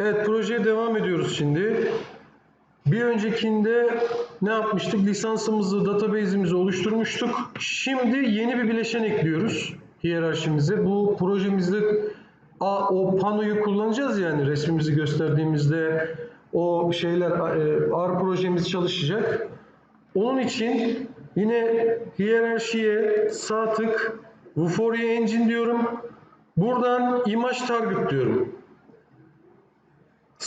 Evet projeye devam ediyoruz şimdi. Bir öncekinde ne yapmıştık? Lisansımızı, database'imizi oluşturmuştuk. Şimdi yeni bir bileşen ekliyoruz hiyerarşimize. Bu projemizde o panoyu kullanacağız yani resmimizi gösterdiğimizde o şeyler e, R projemiz çalışacak. Onun için yine hiyerarşiye sağ tık Vuforia Engine diyorum. Buradan image target diyorum.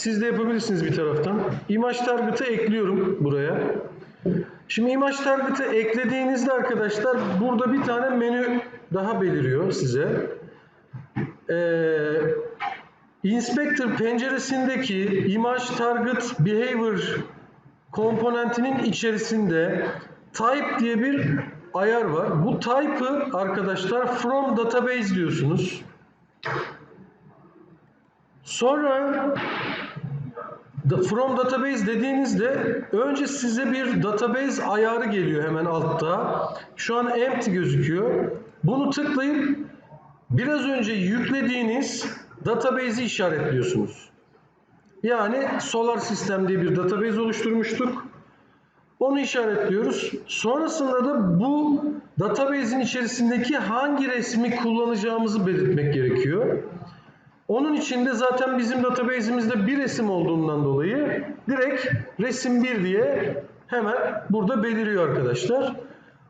Siz de yapabilirsiniz bir taraftan. Image target'ı ekliyorum buraya. Şimdi image target'ı eklediğinizde arkadaşlar burada bir tane menü daha beliriyor size. Ee, Inspector penceresindeki image target behavior komponentinin içerisinde type diye bir ayar var. Bu type'ı arkadaşlar from database diyorsunuz. Sonra from database dediğinizde önce size bir database ayarı geliyor hemen altta. Şu an empty gözüküyor. Bunu tıklayıp biraz önce yüklediğiniz database'i işaretliyorsunuz. Yani Solar System diye bir database oluşturmuştuk. Onu işaretliyoruz. Sonrasında da bu database'in içerisindeki hangi resmi kullanacağımızı belirtmek gerekiyor. Onun için de zaten bizim database'imizde bir resim olduğundan dolayı direkt resim 1 diye hemen burada beliriyor arkadaşlar.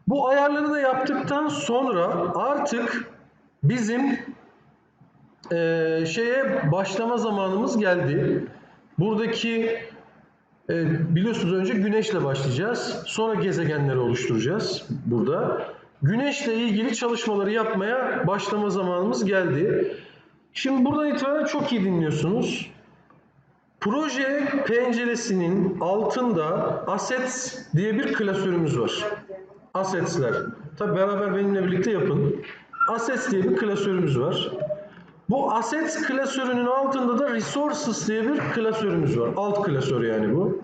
Bu ayarları da yaptıktan sonra artık bizim eee, şeye başlama zamanımız geldi. Buradaki e, biliyorsunuz önce güneşle başlayacağız. Sonra gezegenleri oluşturacağız burada. Güneşle ilgili çalışmaları yapmaya başlama zamanımız geldi. Şimdi buradan itibaren çok iyi dinliyorsunuz. Proje penceresinin altında assets diye bir klasörümüz var. Assets'ler. Tabi beraber benimle birlikte yapın. Assets diye bir klasörümüz var. Bu assets klasörünün altında da resources diye bir klasörümüz var. Alt klasör yani bu.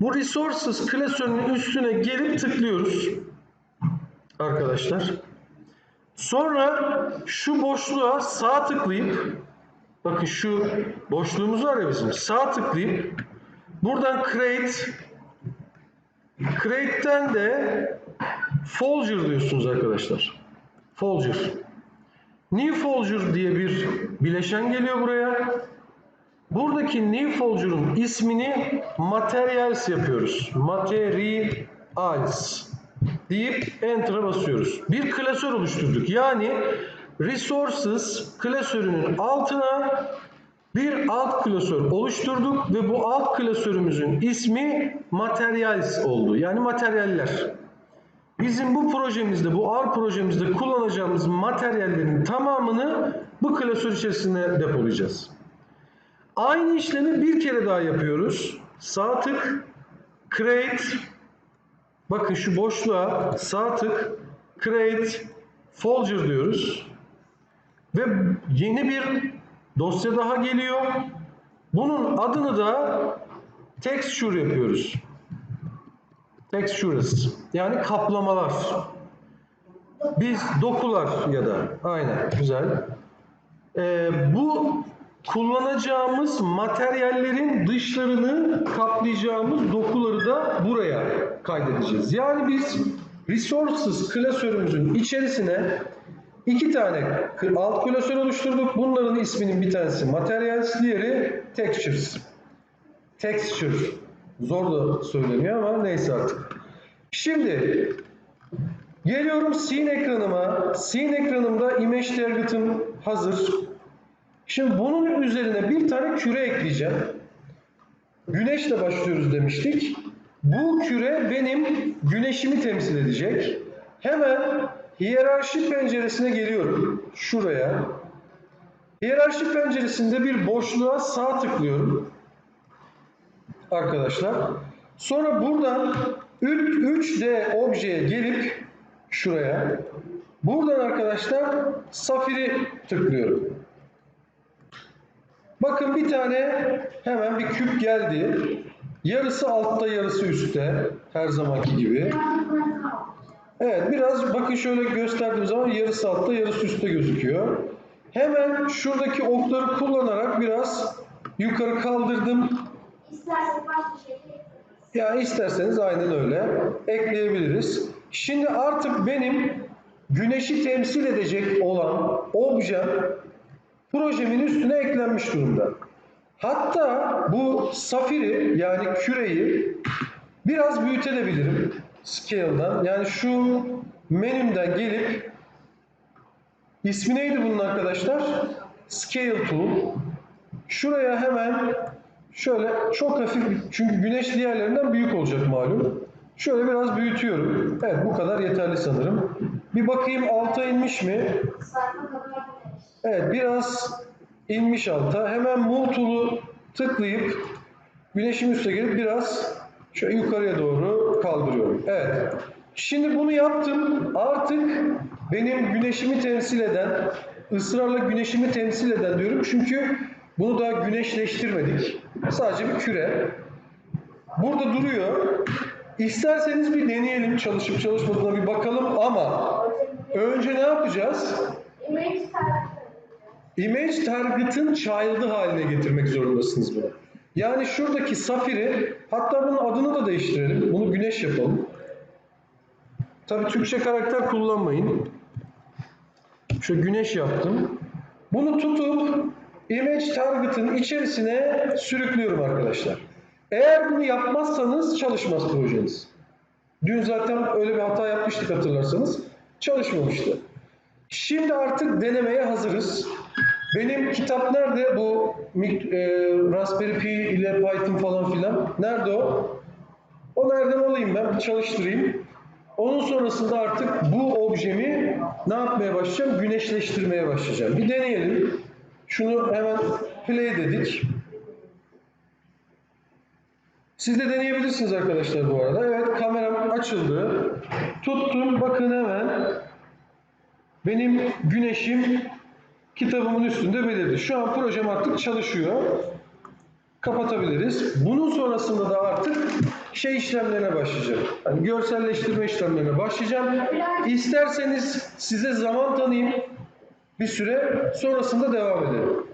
Bu resources klasörünün üstüne gelip tıklıyoruz. Arkadaşlar. Sonra şu boşluğa sağ tıklayıp bakın şu boşluğumuz var ya bizim. Sağ tıklayıp buradan create create'ten de folder diyorsunuz arkadaşlar. Folder. New Folger diye bir bileşen geliyor buraya. Buradaki New Folger'ın ismini Materials yapıyoruz. Materials deyip Enter'a basıyoruz. Bir klasör oluşturduk. Yani Resources klasörünün altına bir alt klasör oluşturduk ve bu alt klasörümüzün ismi Materials oldu. Yani materyaller. Bizim bu projemizde, bu R projemizde kullanacağımız materyallerin tamamını bu klasör içerisine depolayacağız. Aynı işlemi bir kere daha yapıyoruz. Sağ tık, create, bakın şu boşluğa sağ tık, create, folder diyoruz. Ve yeni bir dosya daha geliyor. Bunun adını da texture yapıyoruz. Textures yani kaplamalar. Biz dokular ya da aynen güzel. Ee, bu kullanacağımız materyallerin dışlarını kaplayacağımız dokuları da buraya kaydedeceğiz. Yani biz resources klasörümüzün içerisine iki tane alt klasör oluşturduk. Bunların isminin bir tanesi materials, diğeri textures. Texture. Zor da söyleniyor ama neyse artık. Şimdi geliyorum scene ekranıma. Scene ekranımda image target'ım hazır. Şimdi bunun üzerine bir tane küre ekleyeceğim. Güneşle başlıyoruz demiştik. Bu küre benim güneşimi temsil edecek. Hemen hiyerarşi penceresine geliyorum. Şuraya. Hiyerarşi penceresinde bir boşluğa sağ tıklıyorum arkadaşlar. Sonra buradan 3D objeye gelip şuraya buradan arkadaşlar safiri tıklıyorum. Bakın bir tane hemen bir küp geldi. Yarısı altta yarısı üstte her zamanki gibi. Evet biraz bakın şöyle gösterdiğim zaman yarısı altta yarısı üstte gözüküyor. Hemen şuradaki okları kullanarak biraz yukarı kaldırdım. İsterseniz başka bir şey de ekleyebiliriz. Ya isterseniz aynen öyle ekleyebiliriz. Şimdi artık benim güneşi temsil edecek olan objem projemin üstüne eklenmiş durumda. Hatta bu safiri yani küreyi biraz büyütebilirim scale'dan. Yani şu menümden gelip ismi neydi bunun arkadaşlar? Scale Tool. Şuraya hemen şöyle çok hafif çünkü güneş diğerlerinden büyük olacak malum. Şöyle biraz büyütüyorum. Evet bu kadar yeterli sanırım. Bir bakayım alta inmiş mi? Evet biraz inmiş alta. Hemen Move tıklayıp güneşin üstüne gelip biraz şöyle yukarıya doğru kaldırıyorum. Evet. Şimdi bunu yaptım. Artık benim güneşimi temsil eden, ısrarla güneşimi temsil eden diyorum. Çünkü bunu daha güneşleştirmedik. Sadece bir küre. Burada duruyor. İsterseniz bir deneyelim çalışıp çalışmadığına bir bakalım ama önce ne yapacağız? Image target'ın child'ı haline getirmek zorundasınız bunu. Yani şuradaki safiri, hatta bunun adını da değiştirelim. Bunu güneş yapalım. Tabii Türkçe karakter kullanmayın. Şu güneş yaptım. Bunu tutup image target'ın içerisine sürüklüyorum arkadaşlar. Eğer bunu yapmazsanız çalışmaz projeniz. Dün zaten öyle bir hata yapmıştık hatırlarsanız. Çalışmamıştı. Şimdi artık denemeye hazırız. Benim kitap nerede? Bu e, Raspberry Pi ile Python falan filan. Nerede o? O nereden alayım ben? Bir çalıştırayım. Onun sonrasında artık bu objemi ne yapmaya başlayacağım? Güneşleştirmeye başlayacağım. Bir deneyelim. Şunu hemen play dedik. Siz de deneyebilirsiniz arkadaşlar bu arada. Evet kameram açıldı. Tuttum. Bakın hemen benim güneşim kitabımın üstünde belirdi. Şu an projem artık çalışıyor. Kapatabiliriz. Bunun sonrasında da artık şey işlemlerine başlayacağım. Hani görselleştirme işlemlerine başlayacağım. İsterseniz size zaman tanıyayım bir süre sonrasında devam edelim.